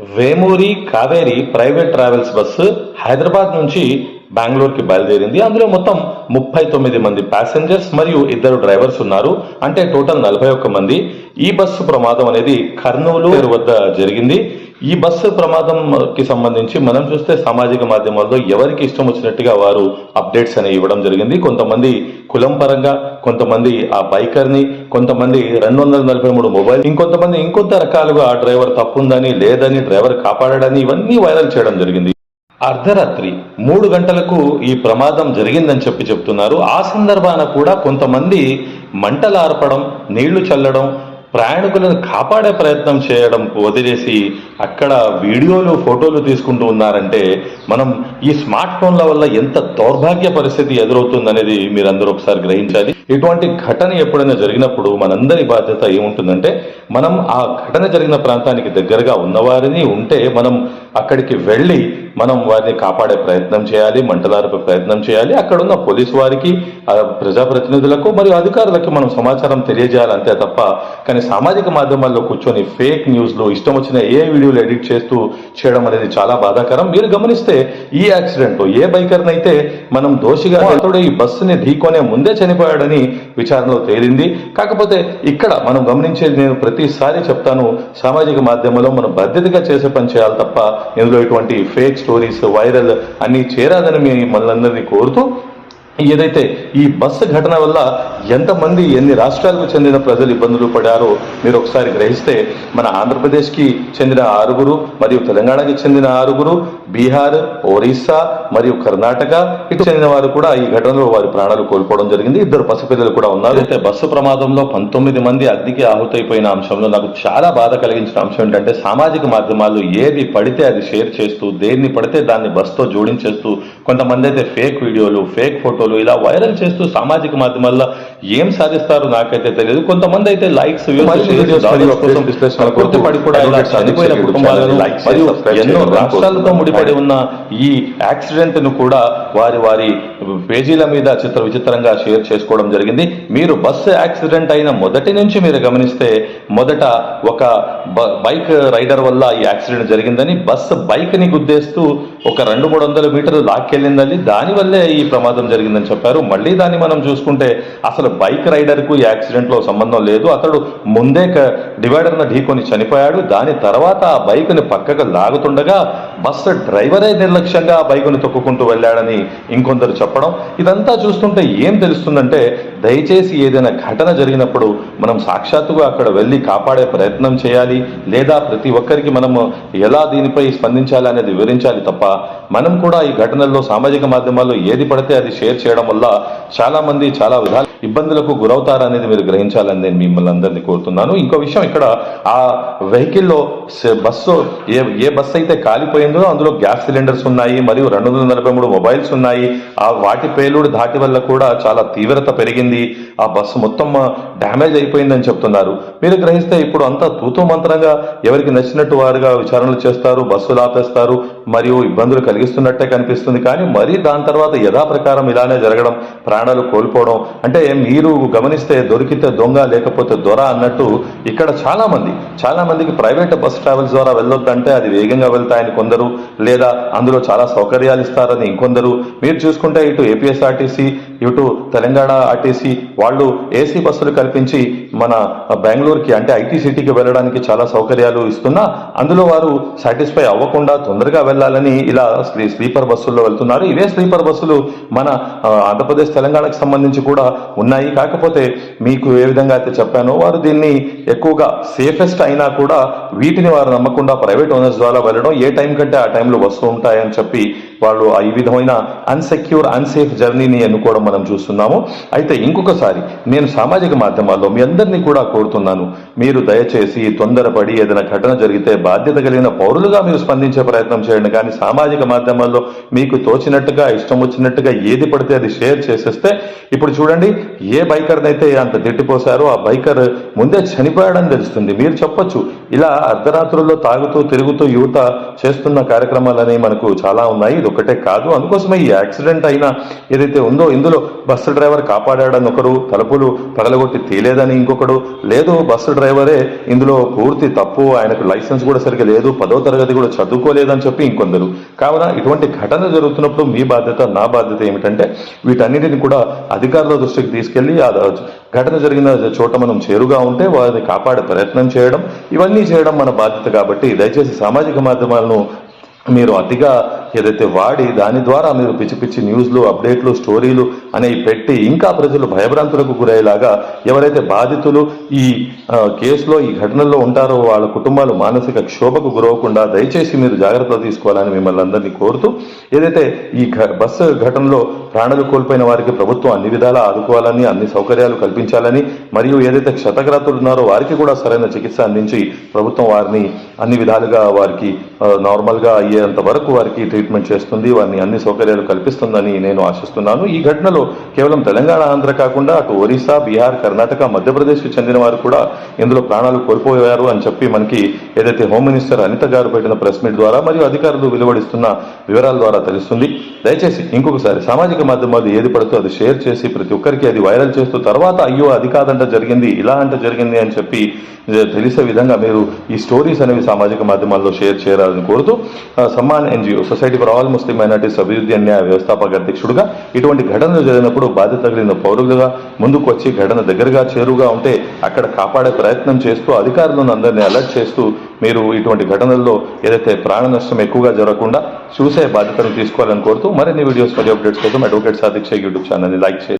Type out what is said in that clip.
Vemuri Kaveri private travels bus Hyderabad నుంచి బెంగళూరుకి బయలుదేరింది. అందులో మొత్తం ముప్పై తొమ్మిది మంది ప్యాసింజర్స్ మరియు ఇద్దరు డ్రైవర్స్ ఉన్నారు. అంటే టోటల్ నలభై ఒక్క మంది. ఈ బస్సు ప్రమాదం అనేది కర్నూలు వద్ద జరిగింది. ఈ బస్సు ప్రమాదంకి సంబంధించి మనం చూస్తే సామాజిక మాధ్యమాల్లో ఎవరికి ఇష్టం వచ్చినట్టుగా వారు అప్డేట్స్ అనేవి ఇవ్వడం జరిగింది. కొంతమంది కులం పరంగా కొంతమంది ఆ బైకర్ని కొంతమంది రెండు వందల నలభై మూడు మొబైల్ ఇంకొంతమంది ఇంకొంత రకాలుగా ఆ డ్రైవర్ తప్పుందని లేదని డ్రైవర్ కాపాడాడని ఇవన్నీ వైరల్ చేయడం జరిగింది. అర్ధరాత్రి మూడు గంటలకు ఈ ప్రమాదం జరిగిందని చెప్పి చెప్తున్నారు. ఆ సందర్భాన కూడా కొంతమంది మంటలు ఆర్పడం నీళ్ళు చల్లడం ప్రయాణికులను కాపాడే ప్రయత్నం చేయడం వదిలేసి అక్కడ వీడియోలు ఫోటోలు తీసుకుంటూ ఉన్నారంటే మనం ఈ స్మార్ట్ ఫోన్ల వల్ల ఎంత దౌర్భాగ్య పరిస్థితి ఎదురవుతుందనేది మీరందరూ ఒకసారి గ్రహించాలి. ఇటువంటి ఘటన ఎప్పుడైనా జరిగినప్పుడు మనందరి బాధ్యత ఏముంటుందంటే మనం ఆ ఘటన జరిగిన ప్రాంతానికి దగ్గరగా ఉన్నవారిని ఉంటే మనం అక్కడికి వెళ్ళి మనం వారిని కాపాడే ప్రయత్నం చేయాలి మంటలార్పే ప్రయత్నం చేయాలి. అక్కడ ఉన్న పోలీసు వారికి ప్రజాప్రతినిధులకు మరియు అధికారులకు మనం సమాచారం తెలియజేయాలి అంతే తప్ప. కానీ సామాజిక మాధ్యమాల్లో కూర్చొని ఫేక్ న్యూస్లు ఇష్టం వచ్చిన ఏ వీడియోలు ఎడిట్ చేస్తూ చేయడం అనేది చాలా బాధాకరం. మీరు గమనిస్తే ఈ యాక్సిడెంట్ ఏ బైకర్ని అయితే మనం దోషిగా అతడు ఈ బస్సుని ఢీకొనే ముందే చనిపోయాడని విచారణలో తేలింది. కాకపోతే ఇక్కడ మనం గమనించేది నేను ప్రతిసారి చెప్తాను సామాజిక మాధ్యమంలో మనం బాధ్యతగా చేసే పని చేయాలి తప్ప ఇందులో ఇటువంటి ఫేక్ స్టోరీస్ వైరల్ అన్నీ చేరాదని మీ మనందరినీ కోరుతూ ఏదైతే ఈ బస్సు ఘటన వల్ల ఎంతమంది ఎన్ని రాష్ట్రాలకు చెందిన ప్రజలు ఇబ్బందులు పడారో మీరు ఒకసారి గ్రహిస్తే మన ఆంధ్రప్రదేశ్కి చెందిన ఆరుగురు మరియు తెలంగాణకి చెందిన ఆరుగురు బీహార్ ఒరిస్సా మరియు కర్ణాటక ఇటు చెందిన వారు కూడా ఈ ఘటనలో వారి ప్రాణాలు కోల్పోవడం జరిగింది. ఇద్దరు పసిపిల్లలు కూడా ఉన్నారు. అయితే బస్సు ప్రమాదంలో పంతొమ్మిది మంది అగ్నికి ఆహుతైపోయిన అంశంలో నాకు చాలా బాధ కలిగించిన అంశం ఏంటంటే సామాజిక మాధ్యమాలు ఏది పడితే అది షేర్ చేస్తూ దేన్ని పడితే దాన్ని బస్సుతో జోడించేస్తూ కొంతమంది అయితే ఫేక్ వీడియోలు ఫేక్ ఫోటోలు ఇలా వైరల్ చేస్తూ సామాజిక మాధ్యమాల్లో ఏం సాధిస్తారో నాకైతే తెలియదు. కొంతమంది అయితే లైక్స్ కూడా ఇలా చనిపోయిన కుటుంబాలను మరియు ఎన్నో రాష్ట్రాలతో ముడిపడి ఉన్న ఈ యాక్సిడెంట్ను కూడా వారి వారి పేజీల మీద చిత్ర విచిత్రంగా షేర్ చేసుకోవడం జరిగింది. మీరు బస్సు యాక్సిడెంట్ అయిన మొదటి నుంచి మీరు గమనిస్తే మొదట ఒక బ- బైక్ రైడర్ వల్ల ఈ యాక్సిడెంట్ జరిగిందని బస్సు బైక్ని గుద్దేస్తూ ఒక రెండు మూడు వందల మీటర్లు లాక్కెళ్ళిందని దానివల్లే ఈ ప్రమాదం జరిగిందని చెప్పారు. మళ్ళీ దాన్ని మనం చూసుకుంటే అసలు బైక్ రైడర్కు ఈ యాక్సిడెంట్లో సంబంధం లేదు. అతడు ముందే డివైడర్ను ఢీకొని చనిపోయాడు. దాని తర్వాత ఆ బైక్ని పక్కకు లాగుతుండగా బస్సు డ్రైవరే నిర్లక్ష్యంగా ఆ తొక్కుకుంటూ వెళ్ళాడని ఇంకొందరు చెప్పారు చెప్పడం ఇదంతా చూస్తుంటే ఏం తెలుస్తుందంటే దయచేసి ఏదైనా ఘటన జరిగినప్పుడు మనం సాక్షాత్తుగా అక్కడ వెళ్ళి కాపాడే ప్రయత్నం చేయాలి లేదా ప్రతి ఒక్కరికి మనము ఎలా దీనిపై స్పందించాలి అనేది వివరించాలి తప్ప మనం కూడా ఈ ఘటనల్లో సామాజిక మాధ్యమాల్లో ఏది పడితే అది షేర్ చేయడం వల్ల చాలా మంది చాలా విధాలు ఇబ్బందులకు గురవుతారనేది మీరు గ్రహించాలని నేను మిమ్మల్ని అందరినీ కోరుతున్నాను. ఇంకో విషయం ఇక్కడ ఆ వెహికల్లో బస్సు ఏ ఏ బస్సు అయితే కాలిపోయిందో అందులో గ్యాస్ సిలిండర్స్ ఉన్నాయి మరియు రెండు వందల నలభై మూడు మొబైల్స్ ఉన్నాయి. ఆ వాటి పేలుడు ధాటి వల్ల కూడా చాలా తీవ్రత పెరిగింది. ఆ బస్సు మొత్తం డ్యామేజ్ అయిపోయిందని చెప్తున్నారు. మీరు గ్రహిస్తే ఇప్పుడు అంతా తూతూ మంత్రంగా ఎవరికి నచ్చినట్టు వారుగా విచారణలు చేస్తారు బస్సులు ఆపేస్తారు మరియు ఇబ్బందులు కలిగిస్తున్నట్టే కనిపిస్తుంది. కానీ మరీ దాని తర్వాత యథాప్రకారం ఇలానే జరగడం ప్రాణాలు కోల్పోవడం అంటే మీరు గమనిస్తే దొరికితే దొంగ లేకపోతే దొర అన్నట్టు ఇక్కడ చాలామంది చాలామందికి చాలా మందికి ప్రైవేట్ బస్ ట్రావెల్స్ ద్వారా వెళ్ళొద్దంటే అది వేగంగా వెళ్తాయని కొందరు లేదా అందులో చాలా సౌకర్యాలు ఇస్తారని ఇంకొందరు. మీరు చూసుకుంటే ఇటు ఏపీఎస్ఆర్టీసీ ఇటు తెలంగాణ ఆర్టీసీ వాళ్ళు ఏసీ బస్సులు కల్పించి మన బెంగళూరుకి అంటే ఐటీ సిటీకి వెళ్ళడానికి చాలా సౌకర్యాలు ఇస్తున్నా అందులో వారు సాటిస్ఫై అవ్వకుండా తొందరగా వెళ్ళాలని ఇలా స్లీపర్ బస్సుల్లో వెళ్తున్నారు. ఇవే స్లీపర్ బస్సులు మన ఆంధ్రప్రదేశ్ తెలంగాణకు సంబంధించి కూడా ఉన్నాయి. కాకపోతే మీకు ఏ విధంగా అయితే చెప్పానో వారు దీన్ని ఎక్కువగా సేఫెస్ట్ అయినా కూడా వీటిని వారు నమ్మకుండా ప్రైవేట్ ఓనర్స్ ద్వారా వెళ్ళడం ఏ టైం కంటే ఆ టైంలో వస్తూ ఉంటాయని చెప్పి వాళ్ళు ఈ విధమైన అన్సెక్యూర్ అన్సేఫ్ జర్నీని ఎన్నుకోవడం మనం చూస్తున్నాము. అయితే ఇంకొకసారి నేను సామాజిక మాధ్యమాల్లో మీ అందరినీ కూడా కోరుతున్నాను. మీరు దయచేసి తొందరపడి ఏదైనా ఘటన జరిగితే బాధ్యత కలిగిన పౌరులుగా మీరు స్పందించే ప్రయత్నం చేయండి. చేయండి. కానీ సామాజిక మాధ్యమాల్లో మీకు తోచినట్టుగా ఇష్టం వచ్చినట్టుగా ఏది పడితే అది షేర్ చేసేస్తే ఇప్పుడు చూడండి ఏ బైకర్నైతే అంత తిట్టిపోసారో ఆ బైకర్ ముందే చనిపోయాడని తెలుస్తుంది. మీరు చెప్పొచ్చు ఇలా అర్ధరాత్రుల్లో తాగుతూ తిరుగుతూ యువత చేస్తున్న కార్యక్రమాలని మనకు చాలా ఉన్నాయి. ఇది ఒకటే కాదు. అందుకోసమే ఈ యాక్సిడెంట్ అయిన ఏదైతే ఉందో ఇందులో బస్సు డ్రైవర్ కాపాడాడని ఒకరు తలుపులు పగలగొట్టి తీలేదని ఇంకొకడు లేదు బస్సు డ్రైవరే ఇందులో పూర్తి తప్పు ఆయనకు లైసెన్స్ కూడా సరిగ్గా లేదు పదో తరగతి కూడా చదువుకోలేదని చెప్పి ఇంకొందరు కావున ఇటువంటి ఘటన జరుగుతున్నప్పుడు మీ బాధ్యత నా బాధ్యత ఏమిటంటే వీటన్నిటిని కూడా అధికారుల దృష్టికి తీసుకెళ్ళి ఆ ఘటన జరిగిన చోట మనం చేరుగా ఉంటే వారిని కాపాడే ప్రయత్నం చేయడం. ఇవన్నీ చేయడం మన బాధ్యత కాబట్టి దయచేసి సామాజిక మాధ్యమాలను మీరు అతిగా ఏదైతే వాడి దాని ద్వారా మీరు పిచ్చి పిచ్చి న్యూస్లు అప్డేట్లు స్టోరీలు అనేవి పెట్టి ఇంకా ప్రజలు భయభ్రాంతులకు గురయ్యేలాగా ఎవరైతే బాధితులు ఈ కేసులో ఈ ఘటనలో ఉంటారో వాళ్ళ కుటుంబాలు మానసిక క్షోభకు గురవకుండా దయచేసి మీరు జాగ్రత్తలు తీసుకోవాలని మిమ్మల్ని అందరినీ కోరుతూ ఏదైతే ఈ బస్సు ఘటనలో ప్రాణాలు కోల్పోయిన వారికి ప్రభుత్వం అన్ని విధాలా ఆదుకోవాలని అన్ని సౌకర్యాలు కల్పించాలని మరియు ఏదైతే క్షతగ్రాతులు ఉన్నారో వారికి కూడా సరైన చికిత్స అందించి ప్రభుత్వం వారిని అన్ని విధాలుగా వారికి నార్మల్గా అయ్యేంత వరకు వారికి ట్రీట్మెంట్ చేస్తుంది వారిని అన్ని సౌకర్యాలు కల్పిస్తుందని నేను ఆశిస్తున్నాను. ఈ ఘటనలో కేవలం తెలంగాణ ఆంధ్ర కాకుండా అటు ఒరిస్సా బీహార్ కర్ణాటక మధ్యప్రదేశ్కు చెందిన వారు కూడా ఇందులో ప్రాణాలు కోల్పోయారు అని చెప్పి మనకి ఏదైతే హోమ్ మినిస్టర్ అనిత గారు పెట్టిన ప్రెస్ మీట్ ద్వారా మరియు అధికారులు వెలువడిస్తున్న వివరాల ద్వారా తెలుస్తుంది. దయచేసి ఇంకొకసారి సామాజిక మాధ్యమాలు ఏది పడుతూ అది షేర్ చేసి ప్రతి ఒక్కరికి అది వైరల్ చేస్తూ తర్వాత అయ్యో అది కాదంట జరిగింది ఇలా అంట జరిగింది అని చెప్పి తెలిసే విధంగా మీరు ఈ స్టోరీస్ అనేవి సామాజిక మాధ్యమాల్లో షేర్ చేయాలని కోరుతూ Samman NGO society for all Muslim minorities అభివృద్ధి అన్యాయ వ్యవస్థాపక అధ్యక్షుడుగా ఇటువంటి ఘటనలు జరిగినప్పుడు బాధ్యత కలిగిన పౌరులుగా ముందుకు వచ్చి ఘటన దగ్గరగా చేరుగా ఉంటే అక్కడ కాపాడే ప్రయత్నం చేస్తూ అధికారులను అందరినీ అలర్ట్ చేస్తూ మీరు ఇటువంటి ఘటనల్లో ఏదైతే ప్రాణ నష్టం ఎక్కువగా జరగకుండా చూసే బాధ్యతను తీసుకోవాలని కోరుతూ మరిన్ని వీడియోస్ మరియు అప్డేట్స్ కోసం అడ్వకేట్ సాధిక్ష యూట్యూబ్ ఛానల్ని లైక్ చేయండి.